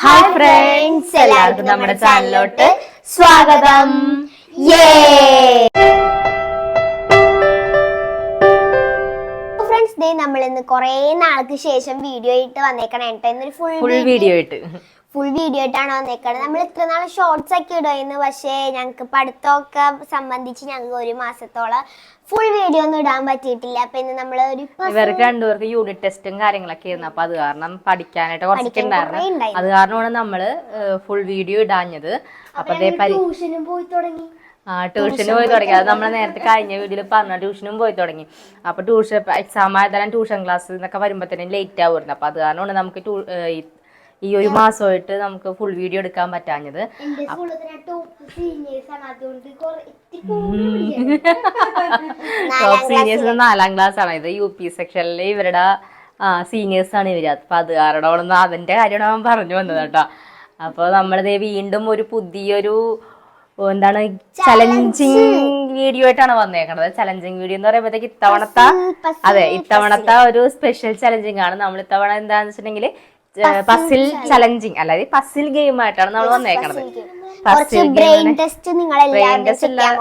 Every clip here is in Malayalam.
ഹായ് ഫ്രണ്ട്സ് എല്ലാവർക്കും നമ്മുടെ ചാനലിലോട്ട് സ്വാഗതം. ഫ്രണ്ട്സ് ഡേ നമ്മൾ ഇന്ന് കുറേ നാൾക്ക് ശേഷം വീഡിയോ ഇട്ട് വന്നേക്കണേ ഇന്നൊരു ഫുൾ ഫുൾ വീഡിയോ ഇട്ട്. ഫുൾ വീഡിയോ ആയിട്ടാണ് വന്നേക്കുന്നത് നമ്മൾ ഇത്ര നാൾ ഷോർട്സ് ഒക്കെ ഇടുമായിരുന്നു. പക്ഷേ ഞങ്ങൾക്ക് പഠിത്തമൊക്കെ സംബന്ധിച്ച് ഞങ്ങൾക്ക് ഒരു മാസത്തോളം ഫുൾ വീഡിയോ ഒന്നും ഇടാൻ പറ്റിയിട്ടില്ല. അപ്പൊ ഇന്ന് നമ്മൾ ഒരു ഇവർക്ക് രണ്ടുപേർക്ക് യൂണിറ്റ് ടെസ്റ്റും കാര്യങ്ങളൊക്കെ ആയിരുന്നു. അപ്പൊ അത് കാരണം പഠിക്കാനായിട്ട് കുറച്ചൊക്കെ കുറേ ഉണ്ടായിരുന്നു. ഉണ്ടായിരുന്നു. അത് കാരണമാണ് നമ്മൾ ഫുൾ വീഡിയോ ഇടാഞ്ഞത്. അപ്പൊ ട്യൂഷനും പോയി തുടങ്ങി. ആ ട്യൂഷന് പോയി തുടങ്ങി. അത് നമ്മൾ നേരത്തെ കഴിഞ്ഞ വീട്ടിൽ പറഞ്ഞ ട്യൂഷനും പോയി തുടങ്ങി. അപ്പൊ ട്യൂഷൻ എക്സാം ആയതാലും ട്യൂഷൻ ക്ലാസ് എന്നൊക്കെ തന്നെ ലേറ്റ് ആവുമായിരുന്നു. അപ്പൊ അത് കാരണമാണ് നമുക്ക് ഈ- ഒരു മാസമായിട്ട് നമുക്ക് ഫുൾ വീഡിയോ എടുക്കാൻ പറ്റാഞ്ഞത്. ടോപ്പ് സീനിയേഴ്സ് നാലാം ക്ലാസ് ആണ്. ഇത് യു പി സെക്ഷനിലെ ഇവരുടെ സീനിയേഴ്സ് ആണ് ഇവർ. അപ്പൊ അത് കാരണം അതിന്റെ കാര്യമാണ് അവൻ പറഞ്ഞു വന്നത് കേട്ടോ. അപ്പൊ നമ്മളിത് വീണ്ടും ഒരു പുതിയൊരു എന്താണ് ചലഞ്ചിങ് വീഡിയോ ആയിട്ടാണ് വന്നേക്കണത്. ചലഞ്ചിങ് വീഡിയോ എന്ന് പറയുമ്പോഴത്തേക്ക് ഇത്തവണത്തെ അതെ ഇത്തവണത്തെ ഒരു സ്പെഷ്യൽ ചലഞ്ചിങ് ആണ്. നമ്മൾ ഇത്തവണ എന്താന്ന് വെച്ചിട്ടുണ്ടെങ്കിൽ പസിൽ ചലഞ്ചിങ് അല്ലാതെ പസിൽ ഗെയിം ആയിട്ടാണ് നമ്മൾ വന്നേക്കണത്. കുറച്ച് ബ്രെയിൻ ടെസ്റ്റ് ചെയ്യാൻ എല്ലാം-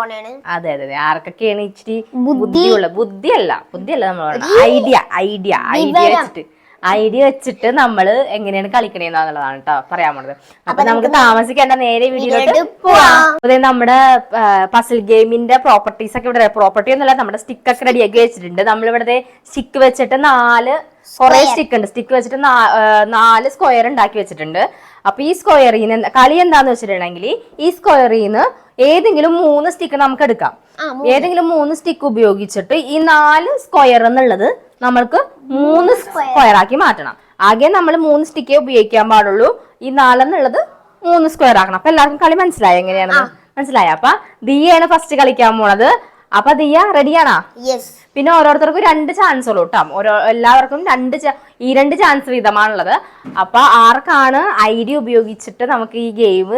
അതെ അതെ അതെ. ആർക്കൊക്കെയാണ് ഇച്ചിരി ബുദ്ധിയുള്ള ബുദ്ധിയല്ല ബുദ്ധിയല്ല നമ്മൾ ഐഡിയ ഐഡിയ ഐഡിയ വെച്ചിട്ട്. ഐഡിയ വെച്ചിട്ട് നമ്മൾ എങ്ങനെയാണ് കളിക്കണേന്നുള്ളതാണ് കേട്ടോ പറയാൻ പോണത്. അപ്പൊ നമുക്ക് താമസിക്കേണ്ട നേരെ വീഡിയോയിലോട്ട് അതെ നമ്മുടെ പസിൽ ഗെയിമിന്റെ പ്രോപ്പർട്ടീസ് ഒക്കെ ഇവിടെ പ്രോപ്പർട്ടി ഒന്നുമല്ല നമ്മുടെ സ്റ്റിക്ക് ഒക്കെ റെഡിയാക്കി വെച്ചിട്ടുണ്ട്. നമ്മൾ ഇവിടെ സ്റ്റിക്ക് വെച്ചിട്ട് നാല് കുറെ സ്റ്റിക്ക് ഉണ്ട്. സ്റ്റിക്ക് വെച്ചിട്ട് നാല് സ്ക്വയർ ഉണ്ടാക്കി വെച്ചിട്ടുണ്ട്. അപ്പൊ ഈ സ്ക്വയറിൽ നിന്ന് കളി എന്താന്ന് വെച്ചിട്ടുണ്ടെങ്കിൽ ഈ സ്ക്വയറിൽ നിന്ന് ഏതെങ്കിലും മൂന്ന് സ്റ്റിക്ക് നമുക്ക് എടുക്കാം. ഏതെങ്കിലും മൂന്ന് സ്റ്റിക്ക് ഉപയോഗിച്ചിട്ട് ഈ നാല് സ്ക്വയർ എന്നുള്ളത് നമ്മൾക്ക് മൂന്ന് സ്ക്വയർ ആക്കി മാറ്റണം. ആകെ നമ്മൾ മൂന്ന് സ്റ്റിക്കേ ഉപയോഗിക്കാൻ പാടുള്ളൂ. ഈ നാലെന്നുള്ളത് മൂന്ന് സ്ക്വയർ ആക്കണം. അപ്പൊ എല്ലാവർക്കും കളി മനസ്സിലായി? എങ്ങനെയാണെന്ന്? മനസ്സിലായ? അപ്പൊ ദിയാണ് ഫസ്റ്റ് കളിക്കാൻ പോണത്. അപ്പൊ ദിയ റെഡിയാണോ പിന്നെ ഓരോരുത്തർക്കും രണ്ട് ചാൻസ് ഉള്ളൂ കേട്ടോ ഓരോ എല്ലാവർക്കും രണ്ട് ഈ രണ്ട് ചാൻസ് വീതമാണുള്ളത്. അപ്പൊ ആർക്കാണ് ഐഡിയ ഉപയോഗിച്ചിട്ട് നമുക്ക് ഈ ഗെയിം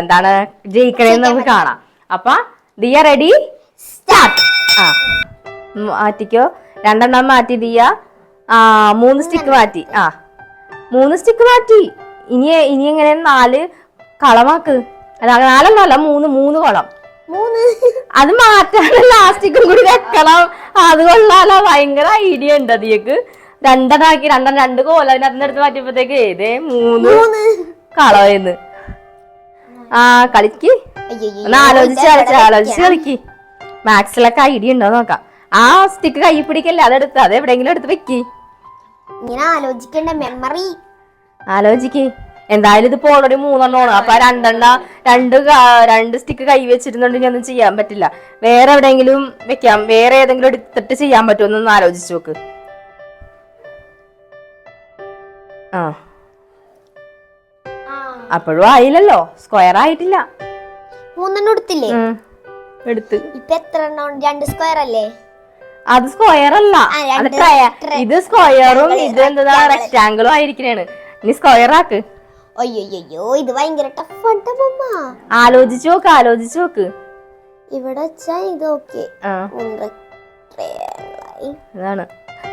എന്താണ് ജയിക്കണേന്ന് നമുക്ക് കാണാം. അപ്പൊ ദിയ റെഡി സ്റ്റാർട്ട് ആ. മാറ്റിക്കോ. രണ്ടെണ്ണം മാറ്റി ദിയ ആ മൂന്ന് സ്റ്റിക്ക് മാറ്റി. ആ. മൂന്ന് സ്റ്റിക്ക് മാറ്റി. ഇനി ഇനി എങ്ങനെ നാല് കളമാക്ക്? നാലല്ല നാലെണ്ണം അല്ല മൂന്ന് മൂന്ന് കളം. മൂന്ന്. അത് മാറ്റാണ് ലാസ്റ്റിക്കും കൂടി വെക്കണം. അത് കൊള്ളാലോ. ഭയങ്കര ഐഡിയ ഉണ്ട് അതിയക്ക് രണ്ടെണ്ണാക്കി രണ്ടെണ്ണം രണ്ട് കോല. അതിനടുത്ത് മാറ്റിയപ്പോഴത്തേക്ക് ഏതേ? മൂന്ന് കളയെന്ന് ആ കളിക്ക്. ഒന്ന് ആലോചിച്ച് കളിച്ച് ആലോചിച്ച് കളിക്ക്? മാക്സിലൊക്കെ ഐഡിയ ഉണ്ടോ നോക്കാം. ആ സ്റ്റിക്ക് കൈ പിടിക്കല്ലേ? അതെടുത്ത് അത് എവിടെയെങ്കിലും എടുത്ത് വെക്കി. ഇങ്ങനെ ആലോചിക്കേണ്ട മെമ്മറി ആലോചിക്ക്. എന്തായാലും ഇതിപ്പോ ഓൾറെഡി മൂന്നെണ്ണമാണ്. അപ്പൊ രണ്ടെണ്ണ രണ്ട് രണ്ട് സ്റ്റിക്ക് കൈ വെച്ചിരുന്നുണ്ടെങ്കിൽ ഒന്നും ചെയ്യാൻ പറ്റില്ല. വേറെ എവിടെയെങ്കിലും വെക്കാം. വേറെ ഏതെങ്കിലും എടുത്തിട്ട് ചെയ്യാൻ പറ്റുമെന്നൊന്ന് ആലോചിച്ചു നോക്ക്. ആ. അപ്പോഴും ആയില്ലല്ലോ. സ്ക്വയർ ആയിട്ടില്ല. മൂന്നെണ്ണം എടുത്തില്ലേ? എടുത്ത്. ഇപ്പൊ എത്ര എണ്ണം? രണ്ട് സ്ക്വയർ അല്ലേ? അത് സ്ക്വയർ അല്ല. ഇത് സ്ക്വയറും ഇത് എന്താ റെക്ടാങ്കിളും ആയിരിക്കണേണ്. ഇനി സ്ക്വയർ ആക്ക്. അയ്യോ ഇത് ഭയങ്കര ആലോചിച്ചു നോക്ക് ആലോചിച്ചു നോക്ക്. ഇവിടെ വെച്ചാ ഇത് ഓക്കെ ഇതാണ്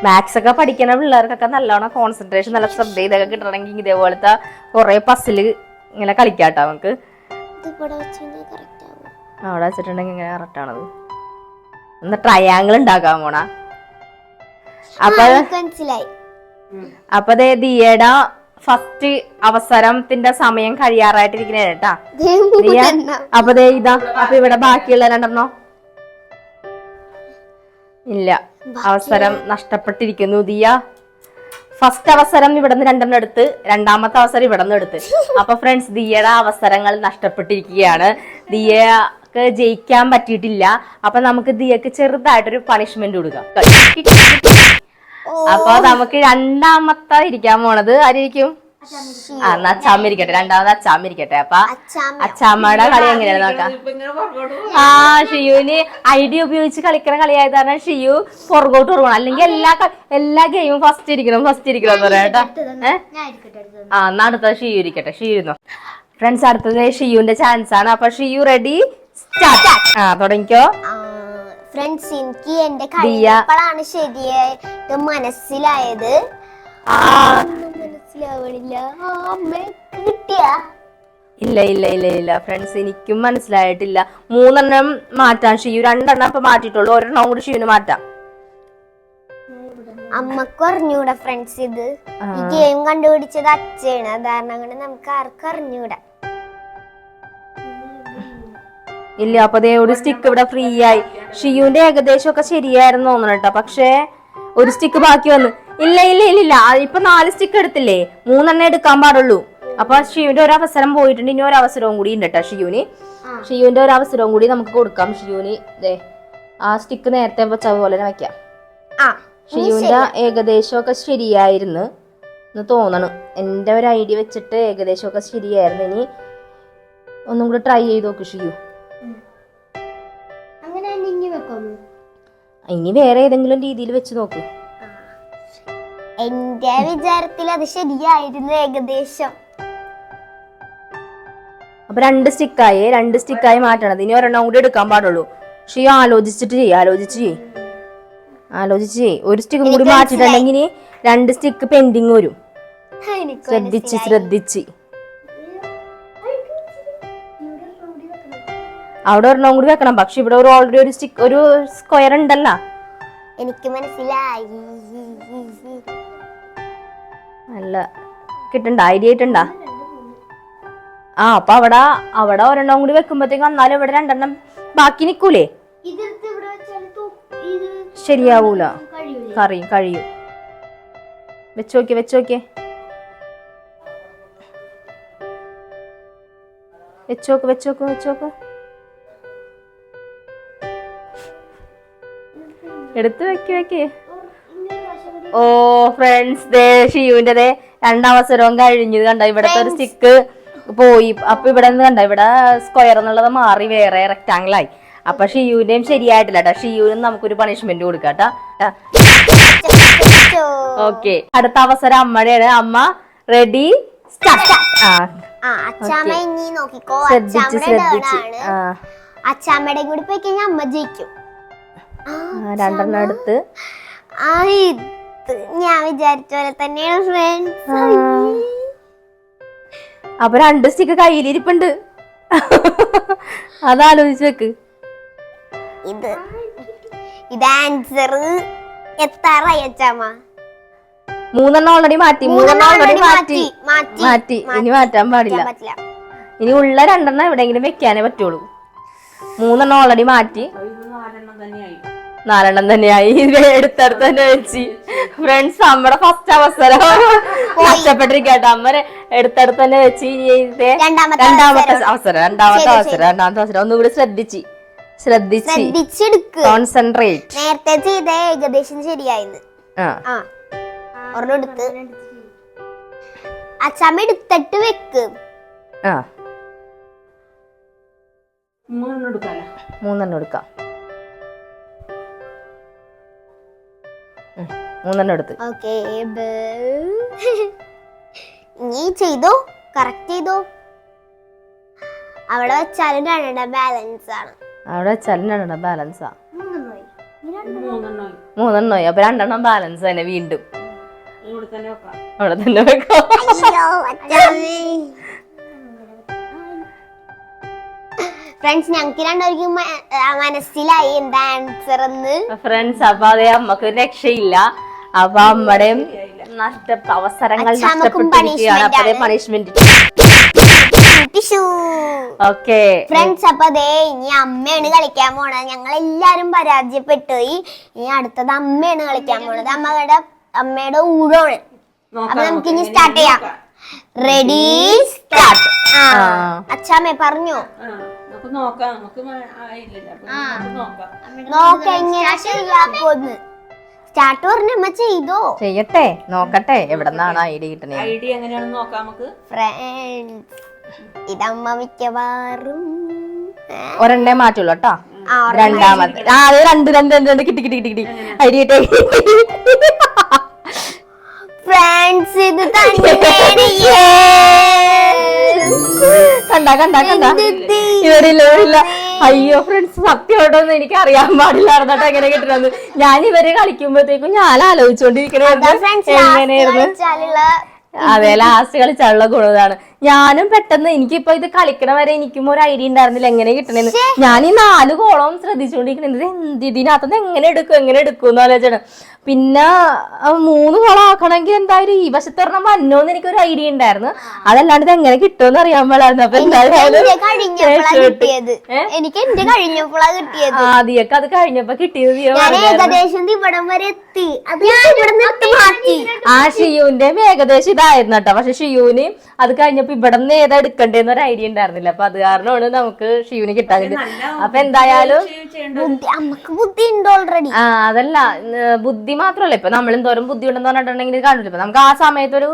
മാത്സ് ഒക്കെ പഠിക്കുന്ന പിള്ളേർക്കൊക്കെ നല്ലോണം കോൺസെൻട്രേഷൻ നല്ല ശ്രദ്ധ ഇതൊക്കെ കിട്ടണമെങ്കിൽ ഇതേപോലത്തെ കുറെ പസിൽ ഇങ്ങനെ കളിക്കാട്ടോ നമുക്ക്. അവിടെ വെച്ചിട്ടുണ്ടെങ്കിൽ ഇങ്ങനെ കറക്റ്റ് ആണത്. ഒന്ന് ട്രയാങ്കിൾ ഉണ്ടാക്കാൻ പോണ. അപ്പൊ മനസ്സിലായി. അപ്പൊ ദേ ദിയയുടെ ഫസ്റ്റ് അവസരത്തിന്റെ സമയം കഴിയാറായിട്ടിരിക്കണേ കേട്ടാ. ദിയ അപ്പൊ ദേ ഇതാ അപ്പൊ ഇവിടെ ബാക്കിയുള്ള രണ്ടെണ്ണോ? ഇല്ല അവസരം നഷ്ടപ്പെട്ടിരിക്കുന്നു ദിയ. ഫസ്റ്റ് അവസരം ഇവിടെ നിന്ന് രണ്ടെണ്ണം എടുത്ത് രണ്ടാമത്തെ അവസരം ഇവിടെ നിന്ന് എടുത്ത്. അപ്പൊ ഫ്രണ്ട്സ് ദിയയുടെ അവസരങ്ങൾ നഷ്ടപ്പെട്ടിരിക്കുകയാണ്. ദിയക്ക് ജയിക്കാൻ പറ്റിയിട്ടില്ല. അപ്പൊ നമുക്ക് ദിയക്ക് ചെറുതായിട്ടൊരു പണിഷ്മെന്റ് കൊടുക്കാം. അപ്പൊ നമുക്ക് രണ്ടാമത്തെ ഇരിക്കാൻ പോണത് ആയിരിക്കും ആ എന്നാ അച്ചാമ്മിരിക്കട്ടെ രണ്ടാമത് അച്ചാമ്മിരിക്കട്ടെ അപ്പൊ അച്ചാമ്മയുടെ കളി എങ്ങനെയാണ് നോക്കാം. ആ ഷിയുവിന് ഐഡിയ ഉപയോഗിച്ച് കളിക്കുന്ന കളിയായത് കാരണം ഷിയു പുറകോട്ട് കൊടുക്കണം അല്ലെങ്കിൽ എല്ലാ എല്ലാ ഗെയിമും ഫസ്റ്റ് ഇരിക്കണം ഫസ്റ്റ് ഇരിക്കണം എന്ന് പറയാം കേട്ടോ. ആ എന്നാ അടുത്തത് ഷിയു ഇരിക്കട്ടെ. ഷിയു ഇരുന്നോ? ഫ്രണ്ട്സ് അടുത്തത് ഷിയുന്റെ ചാൻസ് ആണ്. അപ്പൊ ഷിയു റെഡി ആ തുടങ്ങിക്കോ. ഫ്രണ്ട്സ് എനിക്ക് എന്റെ കഴിയപ്പോഴാണ് ശരിയായിട്ട് മനസ്സിലായത്? മനസ്സിലാവണില്ല. അമ്മേ ഇല്ല ഇല്ല ഇല്ല ഇല്ല. ഫ്രണ്ട്സ് എനിക്കും മനസ്സിലായിട്ടില്ല. മൂന്നെണ്ണം മാറ്റാൻ ഷിയു രണ്ടെണ്ണം ഇപ്പൊ മാറ്റിയിട്ടുള്ളൂ. ഒരെണ്ണം കൂടി ഷിയുന് മാറ്റാം. അമ്മയ്ക്ക് അറിഞ്ഞൂടാ ഫ്രണ്ട്സ് ഇത്? ഈ ഗെയിം കണ്ടുപിടിച്ചത് അച്ഛനാണ് അതാണ് കൊണ്ട് നമുക്ക് ആർക്കും അറിഞ്ഞൂടാ. ഇല്ല അപ്പൊ ഒരു സ്റ്റിക്ക് ഇവിടെ ഫ്രീ ആയി. ഷിയുന്റെ ഏകദേശം ഒക്കെ ശരിയായിരുന്നു തോന്നണം കേട്ടോ. പക്ഷേ ഒരു സ്റ്റിക്ക് ബാക്കി വന്നു. ഇല്ല ഇല്ല ഇല്ല ഇല്ല. ഇപ്പൊ നാല് സ്റ്റിക്ക് എടുത്തില്ലേ? മൂന്നെണ്ണം എടുക്കാൻ പാടുള്ളൂ. അപ്പൊ ഷിയുന്റെ ഒരു അവസരം പോയിട്ടുണ്ട്. ഇനി ഒരു അവസരവും കൂടി ഉണ്ട് കേട്ടോ ഷിയുവിന്. ഷിയുവിന്റെ ഒരു അവസരവും കൂടി നമുക്ക് കൊടുക്കാം. ഷിയുവിന് ദേ ആ സ്റ്റിക്ക് നേരത്തെ വെച്ച പോലെ തന്നെ വെക്കാം. ആ ഷിയുവിന്റെ ഏകദേശം ഒക്കെ ശരിയായിരുന്നു എന്ന് തോന്നണം. എന്റെ ഒരു ഐഡിയ വെച്ചിട്ട് ഏകദേശം ഒക്കെ ശരിയായിരുന്നു. ഇനി ഒന്നും കൂടി ട്രൈ ചെയ്ത് നോക്ക് ഷിയു. ഇനി വേറെ ഏതെങ്കിലും രീതിയിൽ വെച്ച് നോക്കൂ. എന്റെ വിചാരത്തിൽ അത് ശരിയായിരുന്നു ഏകദേശം. അപ്പൊ രണ്ട് സ്റ്റിക്കായി രണ്ട് സ്റ്റിക്കായി മാറ്റണത് ഇനി ഒരെണ്ണം കൂടി എടുക്കാൻ പാടുള്ളൂ. പക്ഷെ ആലോചിച്ചിട്ട് ചെയ്യ് ആലോചിച്ച് ചെയ്യ്. ആലോചിച്ച് ചെയ്യ്. ഒരു സ്റ്റിക്കും കൂടി മാറ്റിട്ടുണ്ടെങ്കിൽ രണ്ട് സ്റ്റിക്ക് പെൻഡിങ് വരും. ശ്രദ്ധിച്ച് ശ്രദ്ധിച്ച്. അവിടെ ഒരെണ്ണം കൂടി വെക്കണം. പക്ഷെ ഇവിടെ ഒരു ഓൾറെഡി ഒരു സ്റ്റിക്ക് ഒരു സ്ക്വയർ ഉണ്ടല്ലോ. എനിക്ക് മനസ്സിലായി. അല്ല കിട്ടണ്ട ഐഡിയ ആയിട്ടുണ്ടാ ആ അപ്പൊ അവിടെ അവിടെ ഒരെണ്ണം കൂടി വെക്കുമ്പോഴത്തേക്കും എന്നാലും ഇവിടെ രണ്ടെണ്ണം ബാക്കി നിക്കൂലേ? ശരിയാവൂല. കറിയും കഴിയും. വെച്ചോക്കെ വെച്ചോക്കെ വെച്ചോക്ക് വെച്ചോക്ക് വെച്ചോക്ക് എടുത്ത് വെക്ക് വെക്ക്. ഓ ഫ്രണ്ട്സ് ദേ ഷിയുവിന്റെ ദേ രണ്ടവസരവും കഴിഞ്ഞത് കണ്ട ഇവിടത്തെ ഒരു സ്റ്റിക്ക് പോയി. അപ്പൊ ഇവിടെ നിന്ന് കണ്ട ഇവിടെ സ്ക്വയർ എന്നുള്ളത് മാറി വേറെ റെക്ടാങ്കിൾ ആയി. അപ്പൊ ഷിയുവിന്റെയും ശരിയായിട്ടില്ല കേട്ടോ ഷിയുവിനും നമുക്കൊരു പണിഷ്മെന്റ് കൊടുക്കാം ഓക്കെ അടുത്ത അവസരം അമ്മയുടെയാണ്. അമ്മ റെഡി ശ്രദ്ധിച്ച് ശ്രദ്ധിച്ച്. അച്ഛമ്മയുടെ കൂടി പോയി കഴിഞ്ഞാൽ അമ്മ ജയിക്കും. രണ്ടെണ്ണം എടുത്ത്. ആ ഞാൻ വിചാരിച്ച പോലെ തന്നെയാണ് ഫ്രണ്ട്സ് അപ്പൊ രണ്ട് സ്റ്റിക്ക് കയ്യിലിരിപ്പുണ്ട്. അതാലോചിച്ച് വെക്ക്. ഇത് ഇത് ആൻസർ എത്താറായി അച്ചാമ്മ? മൂന്നെണ്ണം ഓൾറെഡി മാറ്റി മൂന്നെണ്ണം ഓൾറെഡി മാറ്റി. മാറ്റി മാറ്റി ഇനി മാറ്റാൻ പാടില്ല. ഇനി ഉള്ള രണ്ടെണ്ണം എവിടെയെങ്കിലും വെക്കാനേ പറ്റുള്ളൂ. മൂന്നെണ്ണം ഓൾറെഡി മാറ്റി. നാലെണ്ണം തന്നെയായി. എടുത്തടുത്ത് തന്നെ വെച്ച്. ഫ്രണ്ട്സ് നമ്മുടെ ഫസ്റ്റ് അവസരം. കഷ്ടപ്പെട്ടിരിക്കട്ടെ. അമ്മ എടുത്തടുത്ത് തന്നെ വെച്ച് രണ്ടാമത്തെ രണ്ടാമത്തെ അവസരം. രണ്ടാമത്തെ അവസരം രണ്ടാമത്തെ അവസരം. ഒന്നുകൂടി ശ്രദ്ധിച്ച്. ശ്രദ്ധിച്ച്. ശ്രദ്ധിച്ചെടുക്ക്. കോൺസെൻട്രേറ്റ് നേരത്തെ ചെയ്ത ഏകദേശം ശരിയായിരുന്നു ആ. ആ. ഒരെണ്ണം എടുത്ത്. അച്ചാമ്മ എടുത്തിട്ട് വെക്ക്. മൂന്നെണ്ണം എടുക്കാം. മൂന്നെണ്ണം എടുത്ത്. ഓക്കെ നീ ചെയ്തോ? കറക്റ്റ് ചെയ്തോ? അവിടെ വെച്ചാലും രണ്ടെണ്ണം ബാലൻസ് ആണ്. അവിടെ വെച്ചാലും രണ്ടെണ്ണം ബാലൻസാ മൂന്നെണ്ണം മൂന്നെണ്ണമായി. അപ്പൊ രണ്ടെണ്ണം ബാലൻസ് തന്നെ വീണ്ടും. അവിടെ തന്നെ വെക്കാം. ഫ്രണ്ട്സ് ഞങ്ങൾക്ക് രണ്ടുപേർക്കും മനസ്സിലായി എന്താ ആൻസർ എന്ന് ഫ്രണ്ട്സ് അപ്പൊ അതെ അമ്മയ്ക്ക് രക്ഷയില്ല. അപ്പൊ അമ്മയുടെയും നഷ്ട അവസരങ്ങൾ നഷ്ടപ്പെട്ടിരിക്കുകയാണ് അപ്പൊ അതേ പണിഷ്മെന്റ് ഓക്കെ. ഫ്രണ്ട്സ് അപ്പൊ അതെ ഇനി അമ്മയാണ് കളിക്കാൻ പോണത്. ഞങ്ങൾ എല്ലാരും പരാജയപ്പെട്ടു ഇനി അടുത്തത് അമ്മയാണ് കളിക്കാൻ പോണത്. അമ്മയുടെ അമ്മയുടെ ഊഴമാണ് അപ്പൊ നമുക്ക് ഇനി സ്റ്റാർട്ട് ചെയ്യാം. റെഡി സ്റ്റാർട്ട് അച്ഛാമ്മ പറഞ്ഞോ. നമുക്ക് നോക്കാം. നമുക്ക് ആയില്ലല്ലോ നോക്കാം. നോക്ക സ്റ്റാർട്ട് പറഞ്ഞ അമ്മ ചെയ്തോ? ചെയ്യട്ടെ. നോക്കട്ടെ. എവിടെ നിന്നാണ് ഐഡിയ കിട്ടണേ ഐഡിയ എങ്ങനെയാണെന്ന് നോക്കാം നമുക്ക്. ഫ്രണ്ട്സ് ഇതമ്മ മിക്കവാറും ഏ? ഒരെണ്ണേ മാറ്റുള്ളൂ കേട്ടോ. രണ്ടാമത്തെ. ആ അത് രണ്ട് രണ്ട് രണ്ട് രണ്ട്. കിട്ടി കിട്ടി കിട്ടി കിട്ടി. ഐഡിയ ഫ്രണ്ട്സ് ഇത് തന്നെ കണ്ട കണ്ട കണ്ട. ഇല്ല അയ്യോ ഫ്രണ്ട്സ് സത്യമായിട്ടൊന്നും എനിക്ക് അറിയാൻ പാടില്ലായിരുന്നു കേട്ടോ എങ്ങനെ കിട്ടണമെന്ന് ഞാൻ ഇവർ കളിക്കുമ്പോഴത്തേക്കും ഞാൻ ആലോചിച്ചോണ്ടിരിക്കണായിരുന്നു അതെ ലാസ്റ്റ് കളിച്ചുള്ള ഗുണതാണ്. ഞാനും പെട്ടെന്ന് എനിക്കിപ്പോ ഇത് കളിക്കണ വരെ എനിക്കും ഒരു ഐഡിയ ഉണ്ടായിരുന്നില്ല എങ്ങനെ കിട്ടണെന്ന്. ഞാൻ ഈ നാല് കോളം ശ്രദ്ധിച്ചുകൊണ്ടിരിക്കണത് എന്ത് ഇതിനകത്തുനിന്ന് എങ്ങനെ എടുക്കും എങ്ങനെ എടുക്കും എന്ന് ആലോചിച്ചാണ് പിന്നെ മൂന്ന് കോളം ആക്കണമെങ്കിൽ എന്തായാലും ഈ വശത്ത് ഒരെണ്ണം വന്നോ വന്നോന്ന് എനിക്കൊരു ഐഡിയ ഉണ്ടായിരുന്നു. അതല്ലാണ്ട് ഇത് എങ്ങനെ കിട്ടുമെന്ന് അറിയാൻ പാടായിരുന്നു അപ്പൊ എന്തായാലും ആദ്യമൊക്കെ അത് കഴിഞ്ഞപ്പോ കിട്ടിയത് ആ ഷിയുന്റെ ഏകദേശം ഇതായിരുന്നു കേട്ടോ. പക്ഷെ ഷിയൂന് അത് കഴിഞ്ഞപ്പോ ഇവിടെ നിന്ന് ഏതാ എടുക്കണ്ടേന്ന് ഒരു ഐഡിയ ഉണ്ടായിരുന്നില്ല. അപ്പൊ അത് കാരണമാണ് നമുക്ക് ഷീവിന് കിട്ടാൻ അപ്പൊ എന്തായാലും നമുക്ക് ബുദ്ധി ഉണ്ട് ഓൾറെഡി ആ അതല്ല. ബുദ്ധി മാത്രല്ല ഇപ്പൊ നമ്മൾ എന്തോരം ബുദ്ധി ഉണ്ടെന്ന് പറഞ്ഞിട്ടുണ്ടെങ്കിൽ കാണില്ല ഇപ്പൊ നമുക്ക് ആ സമയത്ത് ഒരു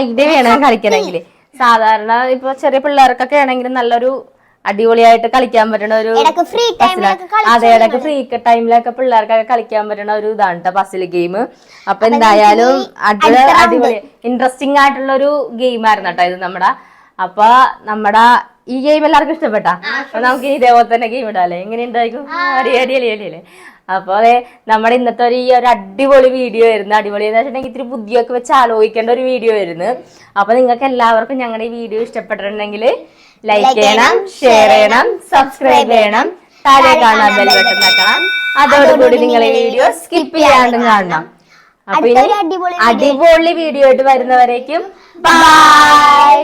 ഐഡിയ വേണം കളിക്കണമെങ്കിൽ സാധാരണ ഇപ്പൊ ചെറിയ പിള്ളേർക്കൊക്കെ ആണെങ്കിലും നല്ലൊരു അടിപൊളിയായിട്ട് കളിക്കാൻ പറ്റുന്ന ഒരു അതെ ഇടയ്ക്ക് ഫ്രീ ടൈമിലൊക്കെ പിള്ളേർക്കൊക്കെ കളിക്കാൻ പറ്റുന്ന ഒരു ഇതാണ് കേട്ടോ പസിൽ ഗെയിം അപ്പൊ എന്തായാലും അത് അടിപൊളി ഇൻട്രസ്റ്റിംഗ് ആയിട്ടുള്ള ഒരു ഗെയിം ആയിരുന്നു കേട്ടോ ഇത് നമ്മുടെ. അപ്പൊ നമ്മുടെ ഈ ഗെയിം എല്ലാവർക്കും ഇഷ്ടപ്പെട്ടാ? അപ്പൊ നമുക്ക് ഇതേപോലെ തന്നെ ഗെയിം ഇടാല്ലേ? എങ്ങനെ ഉണ്ടായിരിക്കും അടി അടി അടി അടി അല്ലേ അപ്പൊ അതെ നമ്മുടെ ഇന്നത്തെ ഒരു ഈ ഒരു അടിപൊളി വീഡിയോ ആയിരുന്നു. അടിപൊളി എന്ന് വെച്ചിട്ടുണ്ടെങ്കിൽ ഇത്തിരി ബുദ്ധിയൊക്കെ വെച്ച് ആലോചിക്കേണ്ട ഒരു വീഡിയോ ആയിരുന്നു. അപ്പൊ നിങ്ങൾക്ക് എല്ലാവർക്കും ഞങ്ങളുടെ ഈ വീഡിയോ ഇഷ്ടപ്പെട്ടിട്ടുണ്ടെങ്കിൽ ലൈക്ക് ചെയ്യണം ഷെയർ ചെയ്യണം സബ്സ്ക്രൈബ് ചെയ്യണം. താഴെ കാണാൻ ബെൽ ബട്ടൺ വെക്കണം. അതോടുകൂടി നിങ്ങൾ ഈ വീഡിയോ സ്കിപ്പ് ചെയ്യാണ്ട് കാണണം. അപ്പൊ ഇനി അടിപൊളി വീഡിയോ ആയിട്ട് വരുന്നവരേക്കും ബൈ